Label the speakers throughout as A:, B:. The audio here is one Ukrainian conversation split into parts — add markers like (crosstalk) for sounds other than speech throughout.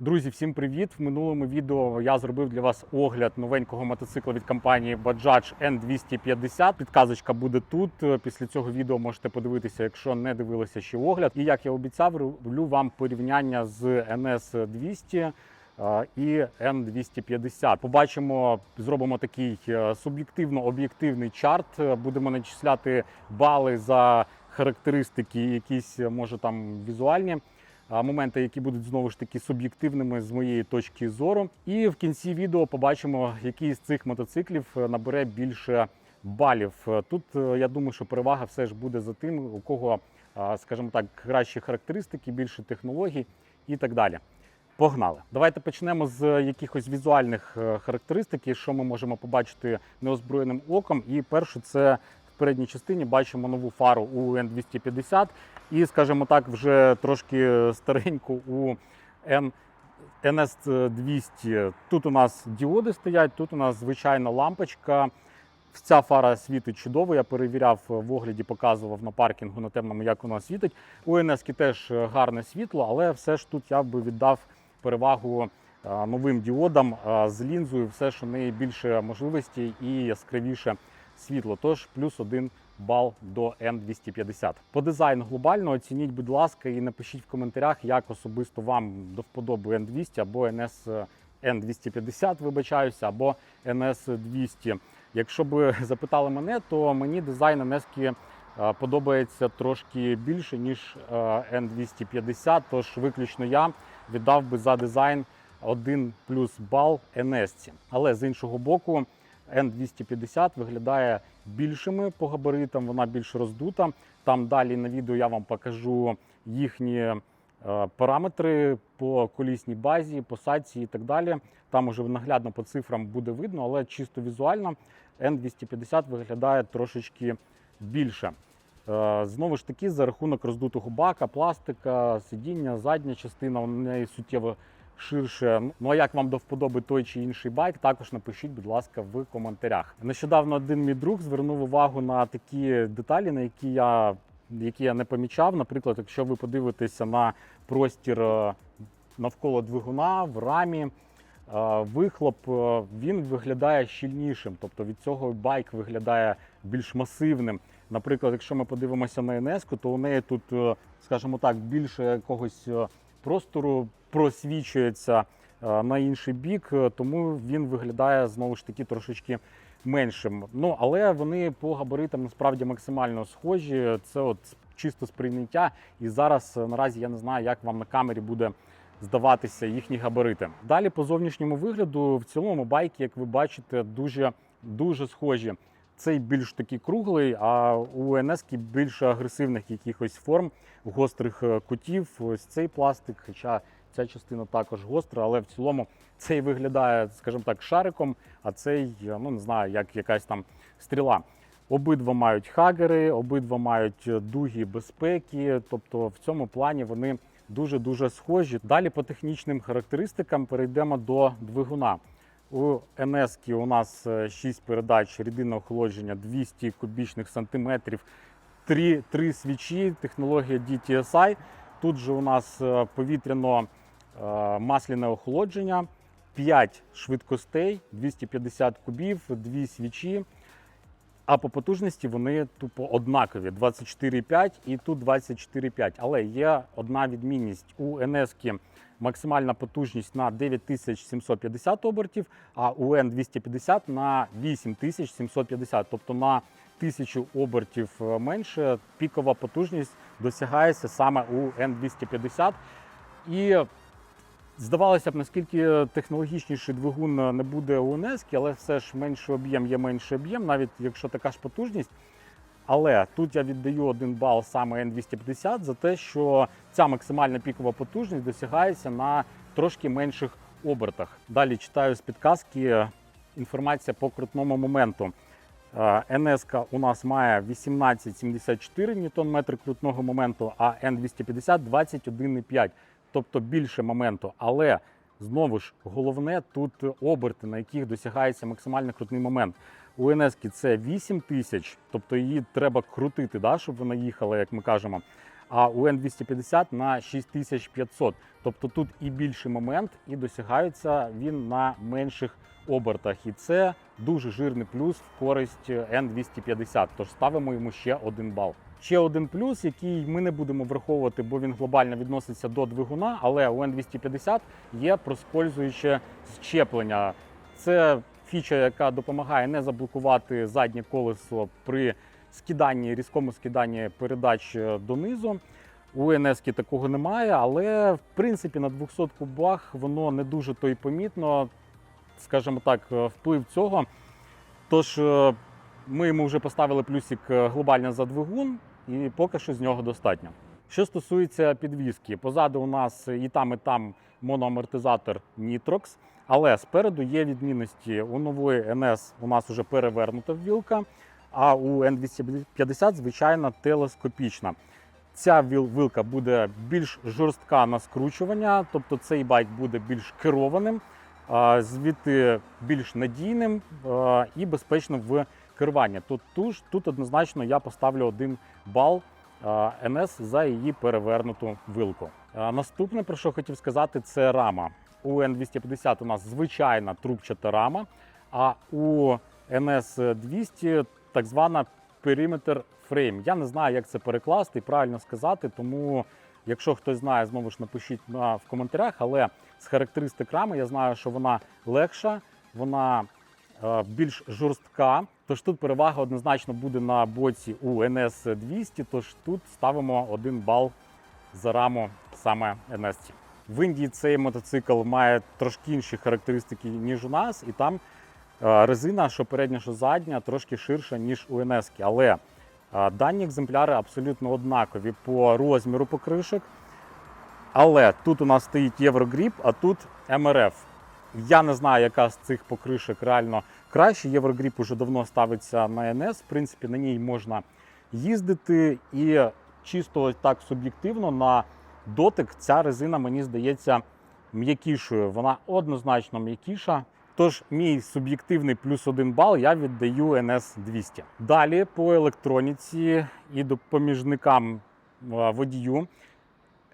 A: Друзі, всім привіт! В минулому відео я зробив для вас огляд новенького мотоцикла від компанії Bajaj N250. Підказочка буде тут. Після цього відео можете подивитися, якщо не дивилися ще огляд. І як я обіцяв, роблю вам порівняння з NS200 е, і N250. Побачимо, зробимо такий е, суб'єктивно-об'єктивний чарт. Будемо начисляти бали за характеристики, якісь е, може там візуальні моменти, які будуть знову ж таки суб'єктивними з моєї точки зору. І в кінці відео побачимо, який з цих мотоциклів е, набере більше балів. Е, Тут е, я думаю, що перевага все ж буде за тим, у кого, скажімо так, кращі характеристики, більше технологій і так далі. Погнали. Давайте почнемо з якихось візуальних характеристик, що ми можемо побачити неозброєним оком. І перше, це передній частині бачимо нову фару у N250 і, скажімо так, вже трошки стареньку у N, NS200. Тут у нас діоди стоять, тут у нас звичайна лампочка. Ця фара світить чудово. Я перевіряв в огляді, показував на паркінгу на темному, як вона світить. У ns теж гарне світло, але все ж тут я би віддав перевагу е, новим діодам е, з лінзою, все ж у неї більше можливостей і яскравіше світло. Тож плюс один бал до N250. По дизайну глобально оцініть, будь ласка, і напишіть в коментарях, як особисто вам до вподоби N200 або NS N250, вибачаюся, або NS200. Якщо б запитали мене, то мені дизайн NS подобається трошки більше, ніж е, N250, тож виключно я віддав би за дизайн 1 плюс бал NS. Але з іншого боку, N250 виглядає більшими по габаритам, вона більш роздута. Там далі на відео я вам покажу їхні е, параметри по колісній базі, по посадці і так далі. Там уже наглядно по цифрам буде видно, але чисто візуально N250 виглядає трошечки більше. Е, Знову ж таки, за рахунок роздутого бака, пластика, сидіння, задня частина у неї суттєво ширше. Ну а як вам до вподоби той чи інший байк, також напишіть, будь ласка, в коментарях. Нещодавно один мій друг звернув увагу на такі деталі, на які я, які я не помічав. Наприклад, якщо ви подивитеся на простір е, навколо двигуна в рамі. е, Вихлоп е, він виглядає щільнішим, тобто від цього байк виглядає більш масивним. Наприклад, якщо ми подивимося на NS, то у неї тут, скажімо так, більше якогось простору просвічується е, на інший бік, е, тому він виглядає знову ж таки трошечки меншим. Ну але вони по габаритам насправді максимально схожі. Це от чисто сприйняття. І зараз е, наразі я не знаю, як вам на камері буде здаватися їхні габарити. Далі по зовнішньому вигляду в цілому байки, як ви бачите, дуже дуже схожі. Цей більш такий круглий, а у НС більш агресивних якихось форм, гострих кутів. Ось цей пластик, хоча ця частина також гостра, але в цілому цей виглядає, скажімо так, шариком, а цей, е, ну не знаю, як якась там стріла. Обидва мають хагери, обидва мають е, дуги безпеки, тобто в цьому плані вони дуже-дуже схожі. Далі по технічним характеристикам перейдемо до двигуна. У НС у нас 6 передач рідинне охолодження 200 кубічних сантиметрів, 3, 3 свічі, технологія DTSI. Тут же у нас е, повітряно-масляне охолодження, 5 швидкостей, 250 кубів, 2 свічі. А по потужності вони тупо однакові 24,5 і тут 24,5. Але є одна відмінність. У ns максимальна потужність на 9750 обертів, а у N250 на 8750, тобто на 1000 обертів е, менше. Пікова потужність досягається саме у N250. І Здавалося б, наскільки технологічніший двигун не буде у НЕСК, але все ж менший об'єм є менший об'єм, навіть якщо така ж потужність. Але тут я віддаю один бал саме N250 за те, що ця максимальна пікова потужність досягається на трошки менших обертах. Далі читаю з підказки інформація по крутному моменту. НС у нас має 18,74 Нм крутного моменту, а N250 21,5 тобто більше моменту. Але знову ж головне тут оберти, на яких досягається максимально крутний момент. У НС це 8 тисяч, тобто її треба крутити, да, щоб вона їхала, як ми кажемо. а у N250 на 6500. Тобто тут і більший момент, і досягається він на менших обертах. І це дуже жирний плюс в користь N250. Тож ставимо йому ще один бал. Ще один плюс, який ми не будемо враховувати, бо він глобально відноситься до двигуна, але у N250 є проскользуюче щеплення. Це фіча, яка допомагає не заблокувати заднє колесо при скиданні, різкому скиданні передач е, донизу. У НС такого немає, але в принципі на 200 кубах воно не дуже то й помітно, скажімо так, е, вплив цього. Тож е, ми йому вже поставили плюсик глобально за двигун, і поки що з нього достатньо. Що стосується підвіски, позаду у нас і там, і там моноамортизатор Nitrox, але спереду є відмінності. У нової NS у нас вже перевернута вілка, а у N250, звичайно, телескопічна. Ця вилка буде більш жорстка на скручування, тобто цей байк буде більш керованим, звідти більш надійним і безпечним в керуванні. Тут, тут однозначно я поставлю один бал НС за її перевернуту вилку. Наступне, про що хотів сказати, це рама. У N250 у нас звичайна трубчата рама, а у NS200 так звана периметр фрейм. Я не знаю, як це перекласти і правильно сказати, тому якщо хтось знає, знову ж напишіть на, в коментарях. Але з характеристик рами я знаю, що вона легша, вона більш жорстка. Тож тут перевага однозначно буде на боці у NS200, тож тут ставимо один бал за раму саме NS. В Індії цей мотоцикл має трошки інші характеристики, ніж у нас, і там е, резина, що передня, що задня, трошки ширша, ніж у NS. Але е, дані екземпляри абсолютно однакові по розміру покришок. Але тут у нас стоїть Єврогріп, а тут МРФ. Я не знаю, яка з цих покришок реально краще. Єврогріп уже давно ставиться на НС. В принципі, на ній можна їздити. І чисто так суб'єктивно на дотик ця резина, мені здається, м'якішою. Вона однозначно м'якіша. Тож мій суб'єктивний плюс один бал я віддаю NS 200. Далі по електроніці і допоміжникам е, водію.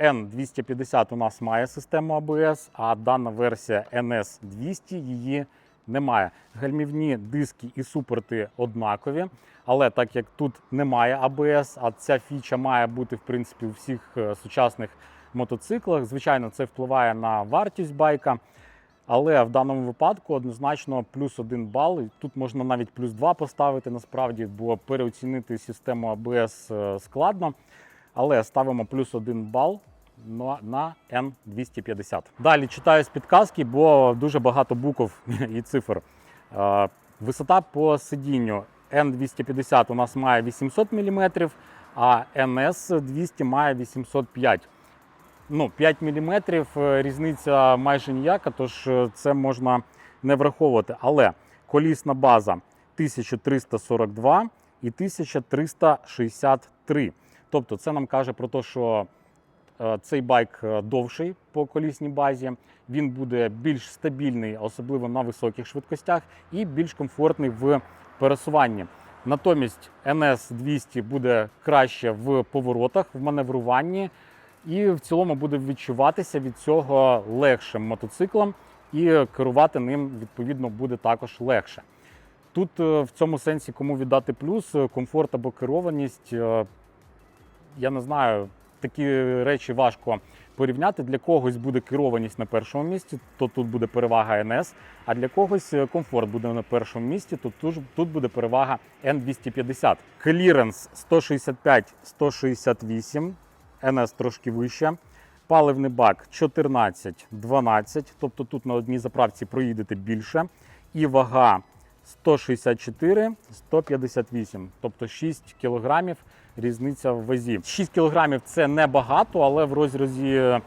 A: N250 у нас має систему ABS, а дана версія NS200 її немає. Гальмівні диски і супорти однакові, але так як тут немає ABS, а ця фіча має бути в принципі у всіх е, сучасних мотоциклах. Звичайно, це впливає на вартість байка. Але в даному випадку однозначно плюс один бал. Тут можна навіть плюс два поставити насправді, бо переоцінити систему ABS е, складно. Але ставимо плюс один бал на, на N250. Далі читаю з підказки, бо дуже багато букв (laughs) і цифр. Е, Висота по сидінню N250 у нас має 800 мм, а NS200 має 805 ну, 5 мм різниця майже ніяка, тож е, це можна не враховувати. Але колісна база 1342 і 1363. Тобто це нам каже про те, що е, цей байк е, довший по колісній базі, він буде більш стабільний, особливо на високих швидкостях, і більш комфортний в пересуванні. Натомість NS 200 буде краще в поворотах, в маневруванні, і в цілому буде відчуватися від цього легшим мотоциклом, і керувати ним відповідно буде також легше. Тут е, в цьому сенсі кому віддати плюс, е, комфорт або керованість. е, Я не знаю, такі речі важко порівняти. Для когось буде керованість на першому місці, то тут буде перевага НС, а для когось е, комфорт буде на першому місці, то тут, буде перевага N250. Кліренс 165-168, НС трошки вище. Паливний бак 14-12, тобто тут на одній заправці проїдете більше. І вага 164-158, тобто 6 кілограмів різниця в вазі. 6 кілограмів це небагато, але в розрізі е,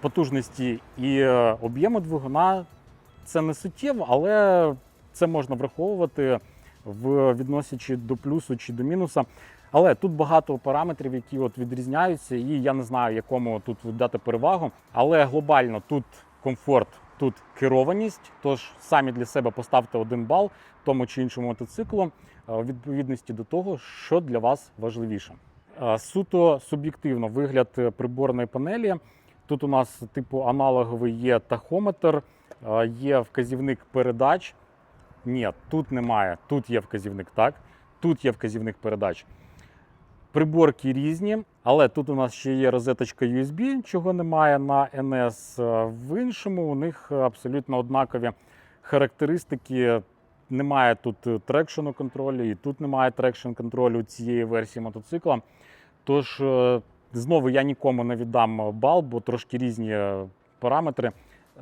A: потужності і е, об'єму двигуна це не суттєво, але це можна враховувати в відносячи до плюсу чи до мінуса. Але тут багато параметрів, які от відрізняються, і я не знаю, якому тут дати перевагу. Але глобально тут комфорт, тут керованість. Тож самі для себе поставте один бал тому чи іншому мотоциклу е, у відповідності до того, що для вас важливіше. Е, Суто суб'єктивно вигляд е, приборної панелі. Тут у нас типу аналоговий є тахометр, е, є вказівник передач. Ні, тут немає. Тут є вказівник, так. Тут є вказівник передач. Приборки різні, але тут у нас ще є розеточка USB, чого немає на NS. Е, В іншому у них абсолютно однакові характеристики. Немає тут трекшену контролю, і тут немає трекшн контролю цієї версії мотоцикла. Тож, е, знову я нікому не віддам бал, бо трошки різні е, параметри.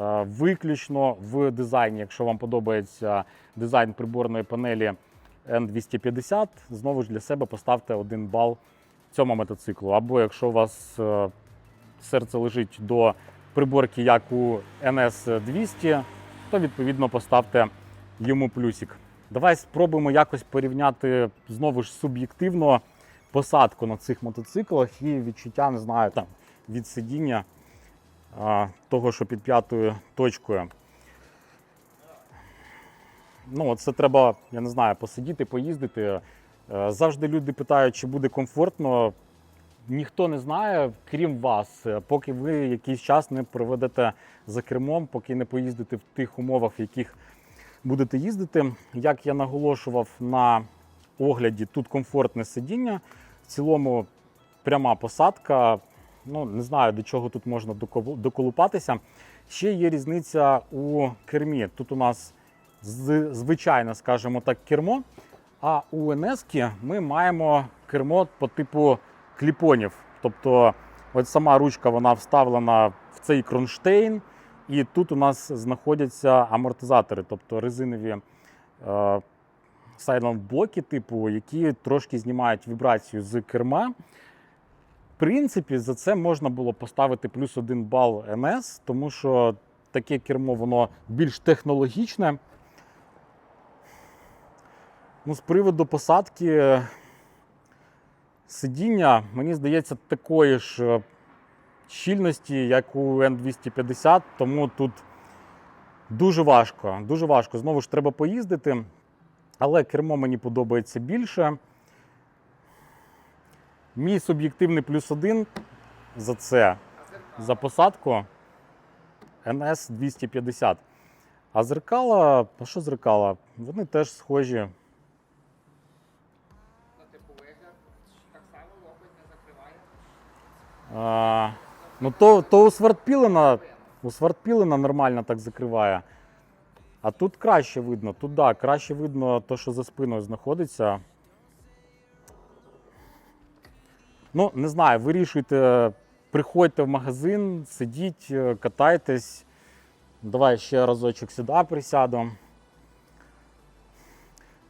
A: Е, Виключно в дизайні, якщо вам подобається дизайн приборної панелі N250, знову ж для себе поставте один бал цьому мотоциклу. Або якщо у вас е, серце лежить до приборки, як у NS200, то відповідно поставте йому плюсик. Давай спробуємо якось порівняти знову ж суб'єктивно посадку на цих мотоциклах і відчуття, не знаю, там від сидіння а, того, що під п'ятою точкою. Ну, це треба, я не знаю, посидіти, поїздити. Е, Завжди люди питають, чи буде комфортно. Ніхто не знає, крім вас, Е, поки ви якийсь час не проведете за кермом, поки не поїздите в тих умовах, в яких будете їздити. Як я наголошував на огляді, тут комфортне сидіння. В цілому пряма посадка. Ну, не знаю, до чого тут можна доколупатися. Ще є різниця у кермі. Тут у нас звичайне, скажімо так, кермо. А у НС ми маємо кермо по типу кліпонів. Тобто, от сама ручка вона вставлена в цей кронштейн, і тут у нас знаходяться амортизатори, тобто резинові е, сайлент-блоки, типу, які трошки знімають вібрацію з керма. В принципі, за це можна було поставити плюс один бал НС, тому що таке кермо воно більш технологічне. Ну, з приводу посадки сидіння, мені здається, такої ж е, щільності, як у N250, тому тут дуже важко. Дуже важко. Знову ж треба поїздити, але кермо мені подобається більше. Мій суб'єктивний плюс один за це, за посадку NS 250. А зеркала, а що зеркала? Вони теж схожі.
B: Ну, типу, вигляд так само лопать не закриває.
A: А, ну то, то у Свартпілена, у Свартпілена нормально так закриває. А тут краще видно. Тут да, краще видно те, що за спиною знаходиться. Ну, не знаю, вирішуйте, приходьте в магазин, сидіть, е, катайтесь. Давай ще разочок сюди присяду.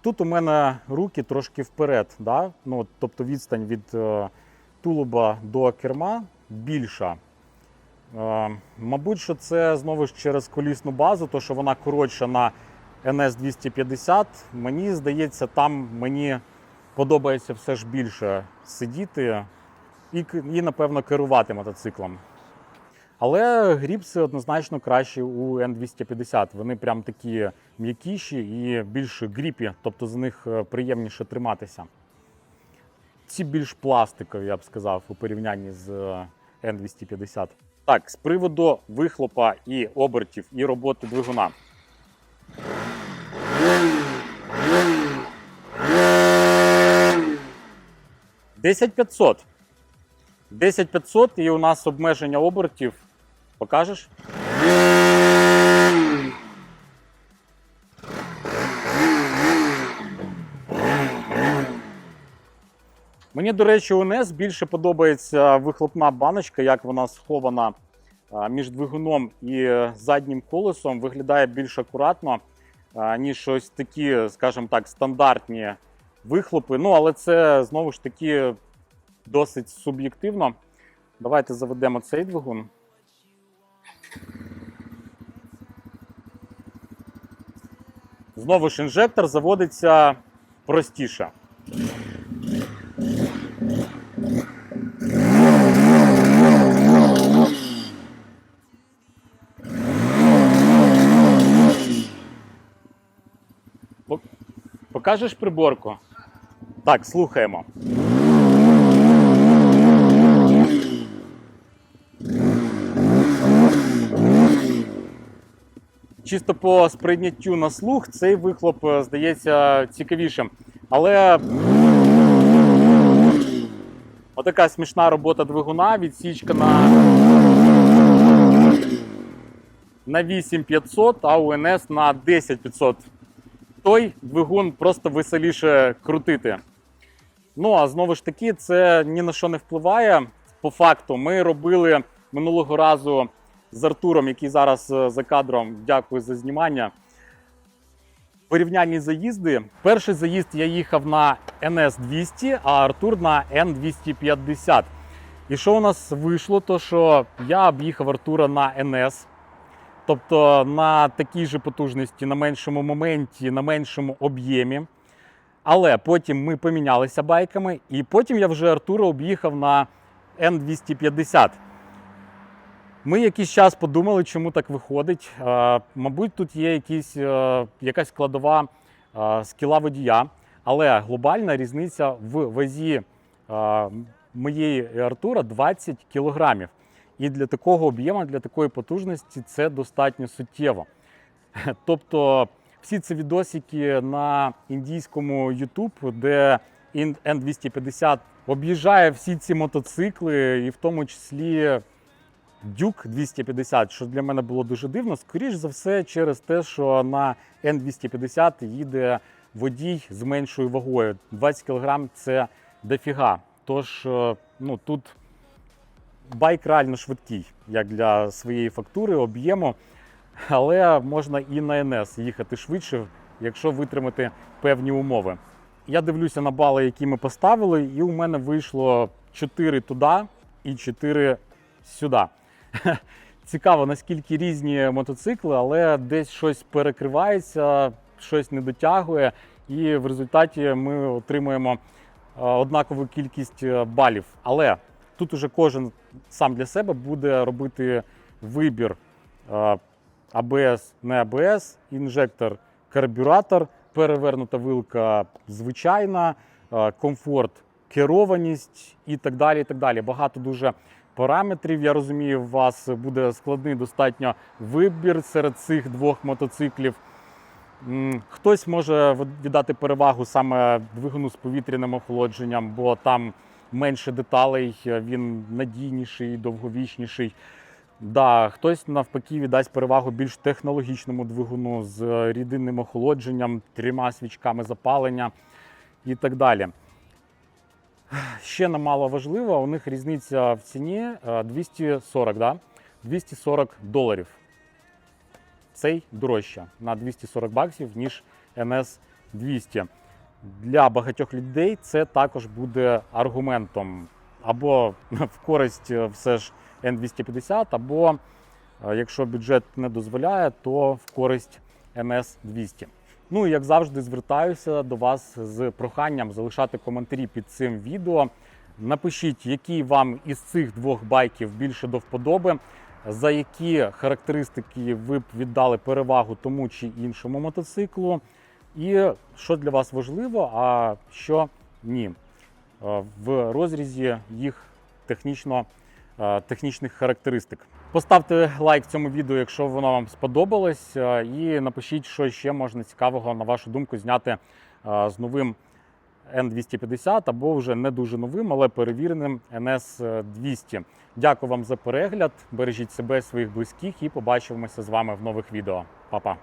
A: Тут у мене руки трошки вперед, да? ну, тобто відстань від е, тулуба до керма більша. Е, мабуть, що це знову ж через колісну базу, то що вона коротша на NS 250. Мені здається, там мені подобається все ж більше сидіти і, і напевно, керувати мотоциклом. Але гріпси однозначно кращі у N250. Вони прям такі м'якіші і більш гріпі, тобто з них е, приємніше триматися. Ці більш пластикові, я б сказав, у порівнянні з е, N250. Так, з приводу вихлопа і обертів, і роботи двигуна. Десять 500. 10500 і у нас обмеження обертів. Покажеш? Мені, до речі, у NES більше подобається вихлопна баночка, як вона схована між двигуном і заднім колесом. Виглядає більш акуратно, ніж ось такі, скажімо так, стандартні вихлопи. Ну, але це знову ж таки досить суб'єктивно. Давайте заведемо цей двигун. Знову ж інжектор заводиться простіше. Покажеш приборку? Так, слухаємо. Чисто по сприйняттю на слух цей вихлоп е, здається цікавішим. Але отака смішна робота двигуна, відсічка на на 8500, а у НС на 10500. Той двигун просто веселіше крутити. Ну а знову ж таки, це ні на що не впливає. По факту, ми робили минулого разу з Артуром, який зараз е, за кадром. Дякую за знімання. Порівняльні заїзди. Перший заїзд я їхав на NS 200, а Артур на N250. І що у нас вийшло? То що я об'їхав Артура на NS, тобто на такій же потужності, на меншому моменті, на меншому об'ємі. Але потім ми помінялися байками, і потім я вже Артура об'їхав на N250. Ми якийсь час подумали, чому так виходить. Е, Мабуть, тут є якісь, е, якась складова е, скіла водія, але глобальна різниця в вазі е, моєї Артура 20 кілограмів. І для такого об'єму, для такої потужності це достатньо суттєво. (laughs) Тобто всі ці відосики на індійському YouTube, де N250 об'їжджає всі ці мотоцикли, і в тому числі Дюк 250, що для мене було дуже дивно. Скоріш за все, через те, що на N250 їде водій з меншою вагою. 20 кг це дофіга. Тож е, ну, тут байк реально швидкий, як для своєї фактури, об'єму. Але можна і на НС їхати швидше, якщо витримати певні умови. Я дивлюся на бали, які ми поставили, і у мене вийшло 4 туди і 4 сюди. (laughs) Цікаво, наскільки різні мотоцикли, але десь щось перекривається, щось не дотягує, і в результаті ми отримуємо е, однакову кількість е, балів. Але тут уже кожен сам для себе буде робити вибір е, АБС, не АБС, інжектор, карбюратор, перевернута вилка звичайна, е, комфорт, керованість і так далі. і так далі. Багато дуже параметрів. Я розумію, у вас буде складний достатньо вибір серед цих двох мотоциклів. Хтось може віддати перевагу саме двигуну з повітряним охолодженням, бо там менше деталей, він надійніший, довговічніший. Да, хтось навпаки віддасть перевагу більш технологічному двигуну з рідинним охолодженням, трьома свічками запалення і так далі. Ще немало важливо, у них різниця в ціні е, 240, да? 240 доларів. Цей дорожче на 240 баксів, ніж NS 200. Для багатьох людей це також буде аргументом або в користь е, все ж N250, або е, якщо бюджет не дозволяє, то в користь NS 200. Ну і як завжди, звертаюся до вас з проханням залишати коментарі під цим відео. Напишіть, які вам із цих двох байків більше до вподоби, за які характеристики ви б віддали перевагу тому чи іншому мотоциклу, і що для вас важливо, а що ні. Е, В розрізі їх технічно, е, технічних характеристик. Поставте лайк цьому відео, якщо воно вам сподобалось, е, і напишіть, що ще можна цікавого, на вашу думку, зняти з новим N250 або вже не дуже новим, але перевіреним NS200. Дякую вам за перегляд. Бережіть себе, своїх близьких і побачимося з вами в нових відео. Па-па!